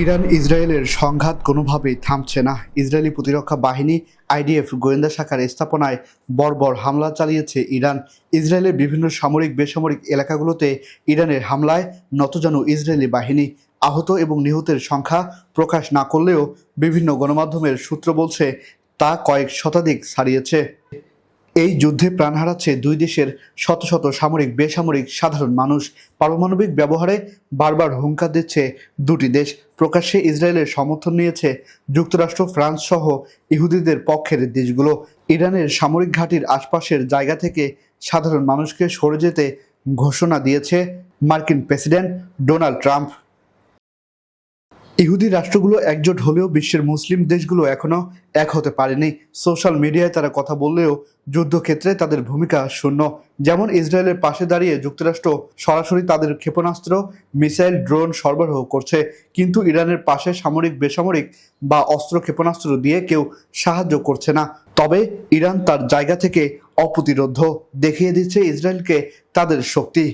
Iran ইসরায়েলের সংঘাত কোনোভাবেই থামছে না। ইসরায়েলি প্রতিরক্ষা বাহিনী, আইডিএফ, গোয়েন্দা শাখার স্থাপনায় বর্বর হামলা চালিয়েছে ইরান। ইসরায়েলের বিভিন্ন সামরিক, বেসামরিক এলাকাগুলোতে ইরানের হামলায় নতজানু ইসরায়েলি বাহিনী আহত এবং নিহতের সংখ্যা প্রকাশ না করলেও বিভিন্ন গণমাধ্যমের সূত্র বলছে, তা কয়েক শতাধিক ছাড়িয়েছে। এই যুদ্ধে প্রাণ হারাচ্ছে দুই দেশের শত শত সামরিক, বেসামরিক সাধারণ মানুষ। পারমাণবিক ব্যবহারে বারবার হুঙ্কার দিচ্ছে দুটি দেশ। প্রকাশ্যে ইসরায়েলের সমর্থন নিয়েছে যুক্তরাষ্ট্র, ফ্রান্স সহ ইহুদিদের পক্ষের দেশগুলো। ইরানের সামরিক ঘাঁটির আশপাশের জায়গা থেকে সাধারণ মানুষকে সরে যেতে ঘোষণা দিয়েছে মার্কিন প্রেসিডেন্ট ডোনাল্ড ট্রাম্প। ইহুদি রাষ্ট্রগুলো একজোট হলেও বিশ্বের মুসলিম দেশগুলো এখনও এক হতে পারেনি। সোশ্যাল মিডিয়ায় তারা কথা বললেও যুদ্ধক্ষেত্রে তাদের ভূমিকা শূন্য। যেমন ইসরায়েলের পাশে দাঁড়িয়ে যুক্তরাষ্ট্র সরাসরি তাদের ক্ষেপণাস্ত্র, মিসাইল, ড্রোন সরবরাহ করছে। কিন্তু ইরানের পাশে সামরিক, বেসামরিক বা অস্ত্র ক্ষেপণাস্ত্র দিয়ে কেউ সাহায্য করছে না। তবে ইরান তার জায়গা থেকে অপ্রতিরোধ দেখিয়ে দিচ্ছে ইসরায়েলকে তাদের শক্তি।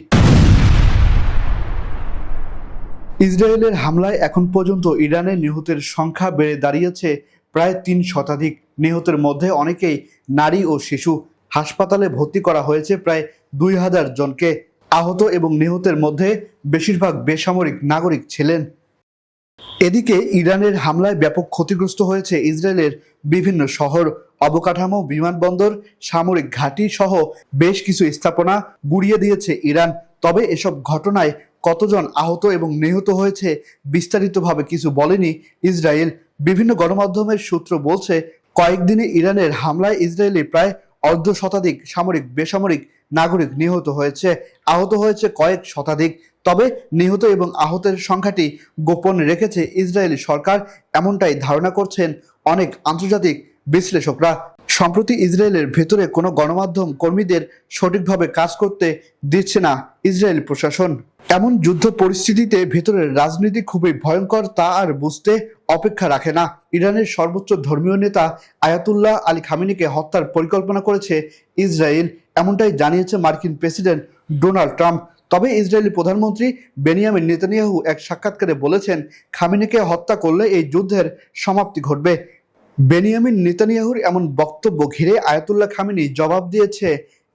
ইসরায়েলের হামলায় এখন পর্যন্ত ইরানের নিহতের সংখ্যা বেড়ে দাঁড়িয়েছে প্রায় তিন শতাধিক। নিহতের মধ্যে অনেকেই নারী ও শিশু। হাসপাতালে ভর্তি করা হয়েছে প্রায় দুই হাজার জনকে। আহত এবং নিহতের মধ্যে বেশিরভাগ বেসামরিক নাগরিক ছিলেন। এদিকে ইরানের হামলায় ব্যাপক ক্ষতিগ্রস্ত হয়েছে ইসরায়েলের বিভিন্ন শহর। অবকাঠামো, বিমানবন্দর, সামরিক ঘাঁটি সহ বেশ কিছু স্থাপনা গুড়িয়ে দিয়েছে ইরান। তবে এসব ঘটনায় কতজন আহত এবং নিহত হয়েছে বিস্তারিতভাবে কিছু বলেনি ইসরায়েল। বিভিন্ন গণমাধ্যমের সূত্র বলছে, কয়েকদিনে ইরানের হামলায় ইসরায়েলি প্রায় অর্ধ শতাধিক সামরিক, বেসামরিক নাগরিক নিহত হয়েছে। আহত হয়েছে কয়েক শতাধিক, তবে নিহত এবং আহতের সংখ্যাটি গোপন রেখেছে ইসরায়েলি সরকার, এমনটাই ধারণা করছেন অনেক আন্তর্জাতিক বিশ্লেষকরা। সম্প্রতি ইসরায়েলের ভেতরে কোনো গণমাধ্যম কর্মীদের সঠিকভাবে কাজ করতে দিচ্ছে না ইসরায়েল প্রশাসন। এমন যুদ্ধ পরিস্থিতিতে ভেতরের রাজনীতি খুবই ভয়ঙ্কর তা আর বুঝতে অপেক্ষা রাখে না। ইরানের সর্বোচ্চ ধর্মীয় নেতা আয়াতুল্লাহ আলী খামিনিকে হত্যার পরিকল্পনা করেছে ইসরায়েল, এমনটাই জানিয়েছে মার্কিন প্রেসিডেন্ট ডোনাল্ড ট্রাম্প। তবে ইসরায়েলি প্রধানমন্ত্রী বেনিয়ামিন নেতানিয়াহু এক সাক্ষাৎকারে বলেছেন, খামিনিকে হত্যা করলে এই যুদ্ধের সমাপ্তি ঘটবে। বেনিয়ামিন নেতানিয়াহুর এমন বক্তব্য ঘিরে আয়াতুল্লাহ খামিনি জবাব দিয়েছে,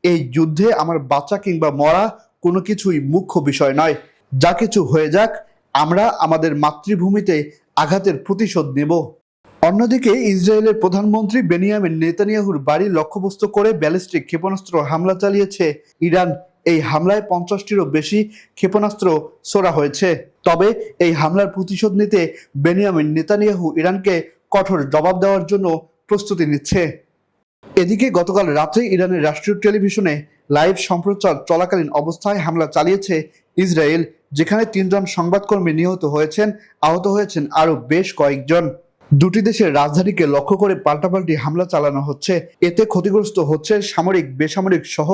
এই যুদ্ধে আমার বাচ্চা কিংবা মরা কোনো কিছুই মুখ্য বিষয় নয়। যা কিছু হয়ে যাক, আমরা আমাদের মাতৃভূমিতে আঘাতের প্রতিশোধ নেব। অন্যদিকে ইসরায়েলের প্রধানমন্ত্রী বেনিয়ামিন নেতানিয়াহুর বাড়ি লক্ষ্যবস্তু করে ব্যালিস্টিক ক্ষেপণাস্ত্র হামলা চালিয়েছে। ইরান এই হামলায় পঞ্চাশটিরও বেশি ক্ষেপণাস্ত্র ছোড়া হয়েছে। তবে এই হামলার প্রতিশোধ নিতে বেনিয়ামিন নেতানিয়াহু ইরানকে কঠোর জবাব দেওয়ার জন্য প্রস্তুতি নিচ্ছে। এদিকে গতকাল রাতে ইরানের রাষ্ট্রীয় টেলিভিশনে লাইভ সম্প্রচার চলাকালীন অবস্থায় হামলা চালিয়েছে ইসরায়েল, যেখানে তিনজন সংবাদকর্মী নিহত হয়েছেন, আহত হয়েছেন আরও বেশ কয়েকজন। দুটি দেশের রাজধানীকে লক্ষ্য করে পাল্টাপাল্টি হামলা চালানো হচ্ছে। এতে ক্ষতিগ্রস্ত হচ্ছে সামরিক, বেসামরিক সহ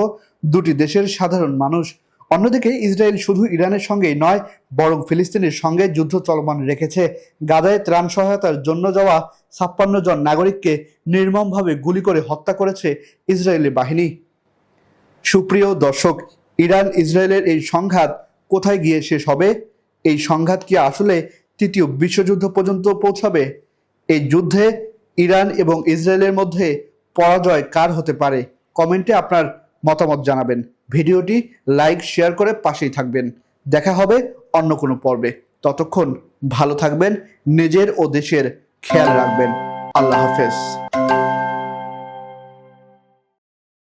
দুটি দেশের সাধারণ মানুষ। অন্যদিকে ইসরায়েল শুধু ইরানের সঙ্গেই নয়, বরং ফিলিস্তিনের সঙ্গে যুদ্ধ চলমান রেখেছে। গাজায় ত্রাণ সহায়তার জন্য যাওয়া ছাপ্পান্ন জন নাগরিককে নির্মমভাবে গুলি করে হত্যা করেছে ইসরায়েলি বাহিনী। সুপ্রিয় দর্শক, ইরান ইসরায়েলের এই সংঘাত কোথায় গিয়ে শেষ হবে? এই সংঘাত কি আসলে তৃতীয় বিশ্বযুদ্ধ পর্যন্ত পৌঁছাবে? এই যুদ্ধে ইরান এবং ইসরায়েলের মধ্যে পরাজয় কার হতে পারে? কমেন্টে আপনার মতামত জানাবেন। ভিডিওটি লাইক, শেয়ার করে পাশেই থাকবেন। দেখা হবে অন্য কোনো পর্বে। ততক্ষণ ভালো থাকবেন, নিজের ও দেশের খেয়াল রাখবেন। আল্লাহ হাফেজ।